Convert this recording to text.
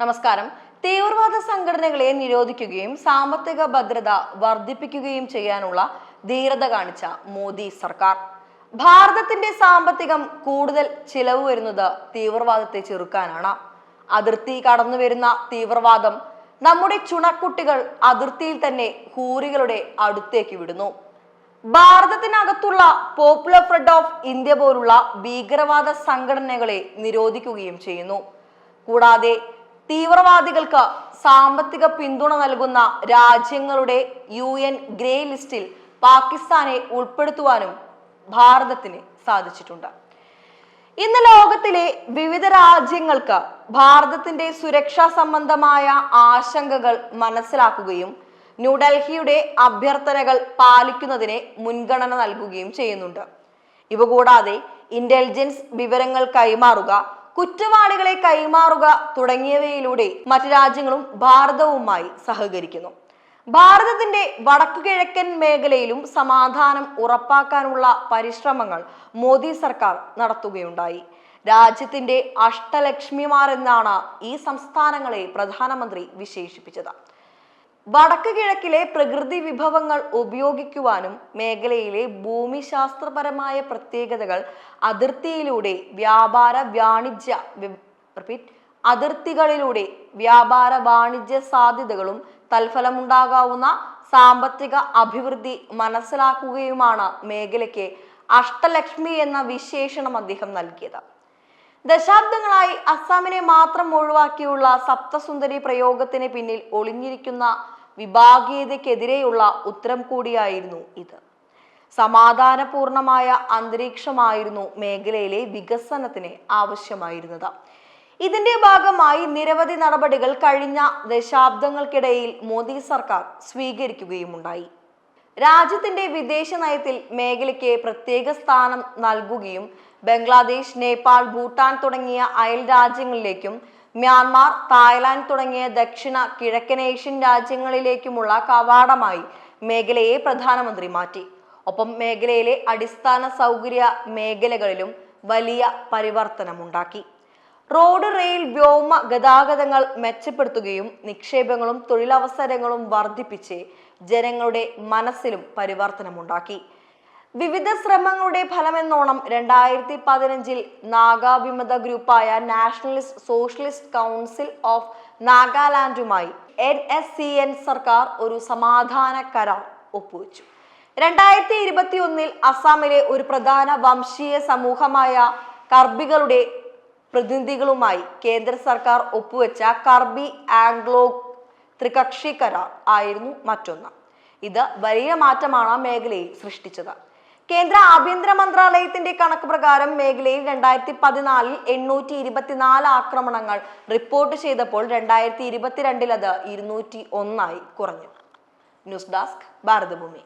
നമസ്കാരം. തീവ്രവാദ സംഘടനകളെ നിരോധിക്കുകയും സാമ്പത്തിക ഭദ്രത വർദ്ധിപ്പിക്കുകയും ചെയ്യാനുള്ള ധീരത കാണിച്ച മോദി സർക്കാർ. ഭാരതത്തിന്റെ സാമ്പത്തികം കൂടുതൽ ചിലവ് വരുന്നത് തീവ്രവാദത്തെ ചെറുക്കാനാണ്. അതിർത്തി കടന്നു വരുന്ന തീവ്രവാദം നമ്മുടെ ചുണക്കുട്ടികൾ അതിർത്തിയിൽ തന്നെ ഹൂറികളുടെ അടുത്തേക്ക് വിടുന്നു. ഭാരതത്തിനകത്തുള്ള പോപ്പുലർ ഫ്രണ്ട് ഓഫ് ഇന്ത്യ പോലുള്ള ഭീകരവാദ സംഘടനകളെ നിരോധിക്കുകയും ചെയ്യുന്നു. കൂടാതെ തീവ്രവാദികൾക്ക് സാമ്പത്തിക പിന്തുണ നൽകുന്ന രാജ്യങ്ങളുടെ യു എൻ ഗ്രേ ലിസ്റ്റിൽ പാകിസ്ഥാനെ ഉൾപ്പെടുത്തുവാനും ഭാരതത്തിന് സാധിച്ചിട്ടുണ്ട്. ഇന്ന് ലോകത്തിലെ വിവിധ രാജ്യങ്ങൾക്ക് ഭാരതത്തിന്റെ സുരക്ഷാ സംബന്ധമായ ആശങ്കകൾ മനസ്സിലാക്കുകയും ന്യൂഡൽഹിയുടെ അഭ്യർത്ഥനകൾ പാലിക്കുന്നതിന് മുൻഗണന നൽകുകയും ചെയ്യുന്നുണ്ട്. ഇവ കൂടാതെ ഇന്റലിജൻസ് വിവരങ്ങൾ കൈമാറുക കുറ്റവാളികളെ കൈമാറുക തുടങ്ങിയവയിലൂടെ മറ്റു രാജ്യങ്ങളും ഭാരതവുമായി സഹകരിക്കുന്നു. ഭാരതത്തിന്റെ വടക്കു കിഴക്കൻ മേഖലയിലും സമാധാനം ഉറപ്പാക്കാനുള്ള പരിശ്രമങ്ങൾ മോദി സർക്കാർ നടത്തുകയുണ്ടായി. രാജ്യത്തിന്റെ അഷ്ടലക്ഷ്മിമാർ എന്നാണ് ഈ സംസ്ഥാനങ്ങളെ പ്രധാനമന്ത്രി വിശേഷിപ്പിച്ചത്. വടക്ക് കിഴക്കിലെ പ്രകൃതി വിഭവങ്ങൾ ഉപയോഗിക്കുവാനും മേഖലയിലെ ഭൂമിശാസ്ത്രപരമായ പ്രത്യേകതകൾ അതിർത്തിയിലൂടെ വ്യാപാര വാണിജ്യ റിപ്പീറ്റ് അതിർത്തികളിലൂടെ വ്യാപാര വാണിജ്യ സാധ്യതകളും തൽഫലമുണ്ടാകാവുന്ന സാമ്പത്തിക അഭിവൃദ്ധി മനസ്സിലാക്കുകയുമാണ് മേഖലയ്ക്ക് അഷ്ടലക്ഷ്മി എന്ന വിശേഷണം അദ്ദേഹം നൽകിയത്. ദശാബ്ദങ്ങളായി അസ്സാമിനെ മാത്രം ഒഴിവാക്കിയുള്ള സപ്തസുന്ദരി പ്രയോഗത്തിന് പിന്നിൽ ഒളിഞ്ഞിരിക്കുന്ന വിഭാഗീയതയ്ക്കെതിരെയുള്ള ഉത്തരം കൂടിയായിരുന്നു ഇത്. സമാധാനപൂർണമായ അന്തരീക്ഷമായിരുന്നു മേഖലയിലെ വികസനത്തിന് ആവശ്യമായിരുന്നത്. ഇതിന്റെ ഭാഗമായി നിരവധി നടപടികൾ കഴിഞ്ഞ ദശാബ്ദങ്ങൾക്കിടയിൽ മോദി സർക്കാർ സ്വീകരിക്കുകയുമുണ്ടായി. രാജ്യത്തിന്റെ വിദേശ നയത്തിൽ മേഖലയ്ക്ക് പ്രത്യേക സ്ഥാനം നൽകുകയും ബംഗ്ലാദേശ് നേപ്പാൾ ഭൂട്ടാൻ തുടങ്ങിയ അയൽ രാജ്യങ്ങളിലേക്കും മ്യാൻമാർ തായ്ലാന്റ് തുടങ്ങിയ ദക്ഷിണ കിഴക്കൻ കിഴക്കനേഷ്യൻ രാജ്യങ്ങളിലേക്കുമുള്ള കവാടമായി മേഖലയെ പ്രധാനമന്ത്രി മാറ്റി. ഒപ്പം മേഖലയിലെ അടിസ്ഥാന സൗകര്യ മേഖലകളിലും വലിയ പരിവർത്തനമുണ്ടാക്കി. റോഡ് റെയിൽ വ്യോമ ഗതാഗതങ്ങൾ മെച്ചപ്പെടുത്തുകയും നിക്ഷേപങ്ങളും തൊഴിലവസരങ്ങളും വർദ്ധിപ്പിച്ച് ജനങ്ങളുടെ മനസ്സിലും പരിവർത്തനമുണ്ടാക്കി. വിവിധ ശ്രമങ്ങളുടെ ഫലമെന്നോണം രണ്ടായിരത്തി പതിനഞ്ചിൽ നാഗാവിമത ഗ്രൂപ്പായ നാഷണലിസ്റ്റ് സോഷ്യലിസ്റ്റ് കൗൺസിൽ ഓഫ് നാഗാലാൻഡുമായി എൻ എസ് സി എൻ സർക്കാർ ഒരു സമാധാന കരാർ ഒപ്പുവെച്ചു. രണ്ടായിരത്തി ഇരുപത്തി ഒന്നിൽ അസാമിലെ ഒരു പ്രധാന വംശീയ സമൂഹമായ കർബികളുടെ പ്രതിനിധികളുമായി കേന്ദ്ര സർക്കാർ ഒപ്പുവെച്ച കർബി ആംഗ്ലോ ത്രികക്ഷി കരാർ ആയിരുന്നു മറ്റൊന്ന്. ഇത് വലിയ മാറ്റമാണ് മേഖലയിൽ സൃഷ്ടിച്ചത്. കേന്ദ്ര ആഭ്യന്തര മന്ത്രാലയത്തിന്റെ കണക്ക് പ്രകാരം മേഖലയിൽ രണ്ടായിരത്തി പതിനാലിൽ എണ്ണൂറ്റി ഇരുപത്തിനാല് ആക്രമണങ്ങൾ റിപ്പോർട്ട് ചെയ്തപ്പോൾ രണ്ടായിരത്തി ഇരുപത്തിരണ്ടിൽ അത് ഇരുന്നൂറ്റി ഒന്നായി കുറഞ്ഞു. News desk Bharatabhoomi.